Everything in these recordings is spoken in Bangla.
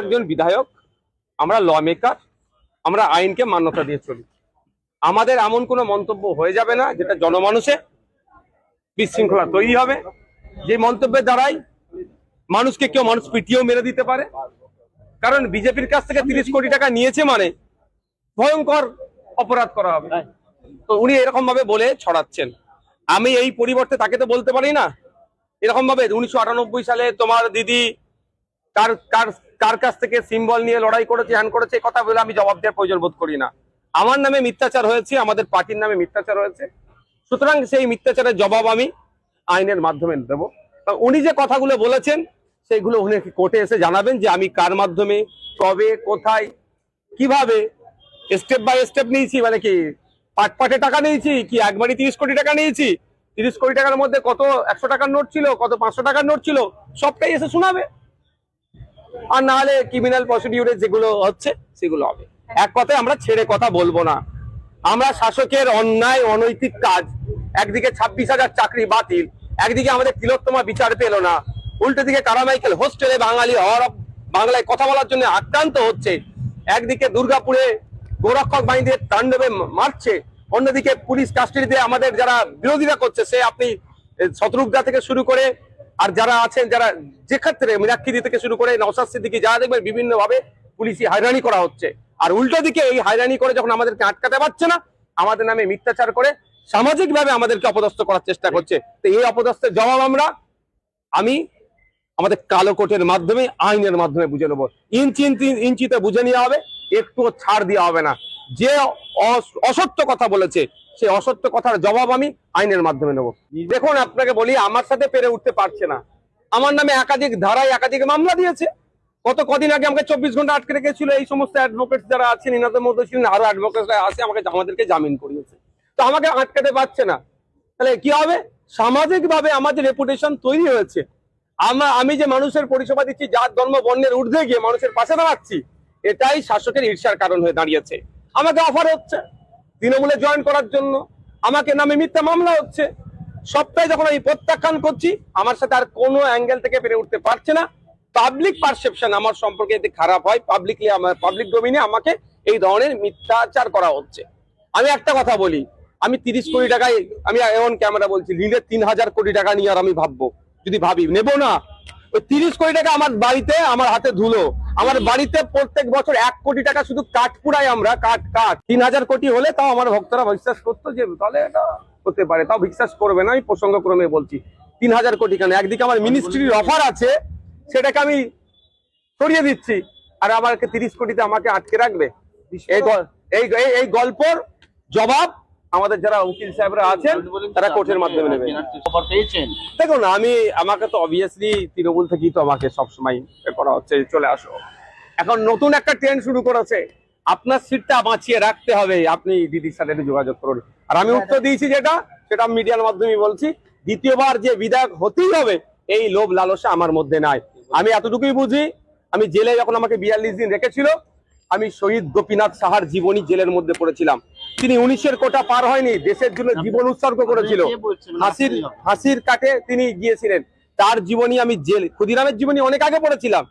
একজন বিধায়ক, আমরা ল মেকার আমরা আইনকে মান্যতা দিয়ে চলি। আমাদের এমন কোনো মন্তব্য হয়ে যাবে না যেটা জনমানুষে বিশৃঙ্খলা তৈরি হবে। যে মন্তব্যের দ্বারাই মানুষকে কেউ মানুষ পিটিয়েও মেরে দিতে পারে। কারণ বিজেপির কাছ থেকে তিরিশ কোটি টাকা নিয়েছে মানে ভয়ঙ্কর অপরাধ করা হবে। তো উনি এরকম ভাবে বলে ছড়াচ্ছেন। আমি এই পরিবর্তে তাকে তো বলতে পারি না। এরকম ভাবে উনিশশো আটানব্বই সালে তোমার দিদি কার কার কার কাছ থেকে সিম্বল নিয়ে লড়াই করেছে হ্যান করেছে কথা বলে আমি জবাব দেওয়ার প্রয়োজন বোধ করি না। আমার নামে মিথ্যাচার হয়েছে, আমাদের পার্টির নামে মিথ্যাচার হয়েছে। সুতরাং সেই মিথ্যাচারের জবাব আমি আইনের মাধ্যমে দেব। উনি যে কথাগুলো বলেছেন, সেইগুলো উনি কোর্টে এসে জানাবেন যে আমি কার মাধ্যমে, কবে, কোথায়, কীভাবে স্টেপ বাই স্টেপ নিয়েছি মানে কি পাট পাটে টাকা নিয়েছি, কি একবারই তিরিশ কোটি টাকা নিয়েছি, তিরিশ কোটি টাকার মধ্যে কত একশো টাকার নোট ছিল, কত পাঁচশো টাকার নোট ছিল, সবটাই এসে শোনাবে। আর না হলে ক্রিমিনাল প্রসিডিউরে যেগুলো হচ্ছে, সেগুলো হবে। এক কথায় আমরা ছেড়ে কথা বলব না। আমরা শাসকের অন্যায়, অনৈতিক কাজ, একদিকে ছাব্বিশ হাজার চাকরি বাতিল, একদিকে আমাদের তিলোত্তমা বিচার পেল না। উল্টো দিকে কারামাইকেল হোস্টেলে বাঙালি হওয়ার বাংলায় কথা বলার জন্য আক্রান্ত হচ্ছে। একদিকে দুর্গাপুরে গোরক্ষক বাহিনীদের তাণ্ডবে মারছে। অন্যদিকে পুলিশ কাস্টডিতে আমাদের যারা বিরোধিতা করছে, সে আপনি শত্রুঘ্না থেকে শুরু করে আর যারা আছেন, যারা যে ক্ষেত্রে মিনাক্ষিদি থেকে শুরু করে নওসাদ সিদ্দিকি যারা দেখবেন বিভিন্ন ভাবে পুলিশি হয়রানি করা হচ্ছে। আর উল্টো দিকে এই হয়রানি করে যখন আমাদেরকে আটকাতে পারছে না, আমাদের নামে মিথ্যাচার করে সামাজিক ভাবে আমাদেরকে অপদস্থ করার চেষ্টা করছে। তো এই অপদস্থের জবাব আমরা, আমি আমাদের কালো কোটের মাধ্যমে, আইনের মাধ্যমে বুঝে নেব। ইঞ্চি ইঞ্চিতে বুঝে নেওয়া হবে। একটুও ছাড় দেওয়া হবে না। যে অসত্য কথা বলেছে, সেই অসত্য কথার জবাব আমি আইনের মাধ্যমে নেব। দেখুন, আপনাকে বলি, আমার সাথে পেরে উঠতে পারছে না। আমার নামে একাধিক ধারায় একাধিক মামলা দিয়েছে। কত কদিন আগে আমাকে চব্বিশ ঘণ্টা আটকে রেখেছিল এই সমস্ত অ্যাডভোকেট যারা আছেন, ইনাদের মধ্যে ছিলেন, আরও অ্যাডভোকেট আছে, আমাকে আমাদেরকে জামিন করিয়েছে। তো আমাকে আটকাতে পারছে না। তাহলে কি হবে? সামাজিক ভাবে আমাদের রেপুটেশন তৈরি হয়েছে আমরা আমি যে মানুষের পরিষেবা দিচ্ছি, যার ধর্ম, বর্ণের ঊর্ধ্বে গিয়ে মানুষের পাশে দাঁড়াচ্ছি এটাই শাসকের ঈর্ষার কারণ হয়ে দাঁড়িয়েছে। আমাকে অফার হচ্ছে তৃণমূলে জয়েন করার জন্য। আমাকে নামে মিথ্যা মামলা হচ্ছে। সবটাই যখন আমি প্রত্যাখ্যান করছি, আমার সাথে আর কোনো অ্যাঙ্গেল থেকে পেরে উঠতে পারছে না। পাবলিক পারসেপশন আমার সম্পর্কে এতে খারাপ হয়। পাবলিকলি আমার পাবলিক ডোমিনে আমাকে এই ধরনের মিথ্যাচার করা হচ্ছে। আমি একটা কথা বলি, আমি তিরিশ কোটি টাকায়, আমি এমন ক্যামেরা বলছি নিলে তিন হাজার কোটি টাকা নিয়ে আর আমি ভাববো। যদি ভাবি, নেব না। তিরিশ কোটি টাকা আমার বাড়িতে, আমার হাতে ধুলো। আমার বাড়িতে প্রত্যেক বছর এক কোটি টাকা শুধু কাঠ পুড়াই আমরা, কাঠ কাঠ। তিন হাজার কোটি হলে তাও আমার ভক্তরা বিশ্বাস করতো যে, তাহলে এটা হতে পারে। তাও বিশ্বাস করবে না, আমি প্রসঙ্গক্রমে বলছি। তিন হাজার কোটি কেন? একদিকে আমার মিনিস্ট্রির অফার আছে, সেটাকে আমি সরিয়ে দিচ্ছি। আর আমাকে তিরিশ কোটিতে আমাকে আটকে রাখবে? এই- এই গল্পর জবাব আমাদের যারা উকিল সাহেবরা আছেন, তারা কোর্টের মাধ্যমে নেবে। খবর পেয়েছেন দেখুন, আমি, আমাকে তো অবভিয়াসলি তৃণমূল থেকেই তো আমাকে সবসময় করা হচ্ছে, চলে আসো। এখন নতুন একটা ট্রেন্ড শুরু করেছে। আপনার সিটটা বাঁচিয়ে রাখতে হবে, আপনি দিদির সাথে যোগাযোগ করুন। আর আমি উত্তর দিয়েছি যেটা, সেটা মিডিয়ার মাধ্যমে বলছি। দ্বিতীয়বার যে বিধায়ক হতেই হবে, এই লোভ লালসা আমার মধ্যে নাই। আমি এতটুকুই বুঝি, আমি জেলে যখন আমাকে বিয়াল্লিশ দিন রেখেছিল, আমি শহীদ গোপীনাথ সাহার জীবনী জেলের মধ্যে পড়েছিলাম। তিনি উনিশের কোটা পার হয়নি দেশের জন্য জীবন উৎসর্গ করেছিল। হাসির হাসির কাটে তিনি গিয়েছিলেন। তার জীবনী আমি জেল ক্ষুদিরামের জীবনী অনেক আগে পড়েছিলাম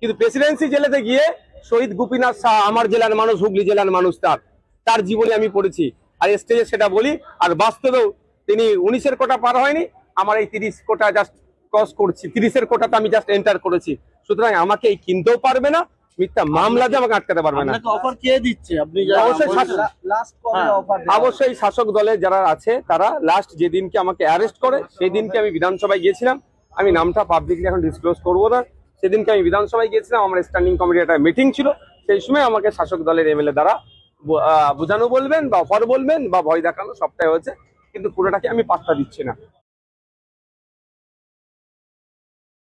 কিন্তু প্রেসিডেন্সি জেলেতে গিয়ে শহীদ গোপীনাথ শাহ আমার জেলার মানুষ হুগলি জেলার মানুষ তার। তার জীবনী আমি পড়েছি। আর স্টেজে সেটা বলি আর বাস্তবেও তিনি উনিশের কোটা পার হয়নি আমার এই তিরিশ কোটা জাস্ট ক্রস করছি। তিরিশের কোটাতে আমি জাস্ট এন্টার করেছি। সুতরাং আমাকে এই কিনতেও পারবে না মিথ্যা মামলা দিয়ে আমাকে আটকাতে পারবে না। অফার কে দিচ্ছে? আপনি অবশ্যই শাসক- লাস্ট কবে হ্যাঁ, অফার অবশ্যই শাসক দলের যারা আছে তারা লাস্ট যেদিনকে আমাকে অ্যারেস্ট করে সেই দিনকে আমি বিধানসভায় গিয়েছিলাম। আমি নামটা পাবলিকলি এখন ডিসক্লোজ করব না। সেদিনকে আমি বিধানসভায় গিয়েছিলাম আমার স্ট্যান্ডিং কমিটির একটা মিটিং ছিল। সেই সময় আমাকে শাসক দলের এমএলএ দ্বারা বোঝানো বলবেন বা অফার বলবেন বা ভয় দেখানো সবটাই হয়েছে। কিন্তু পুরোটাকে আমি পাত্তা দিচ্ছি না।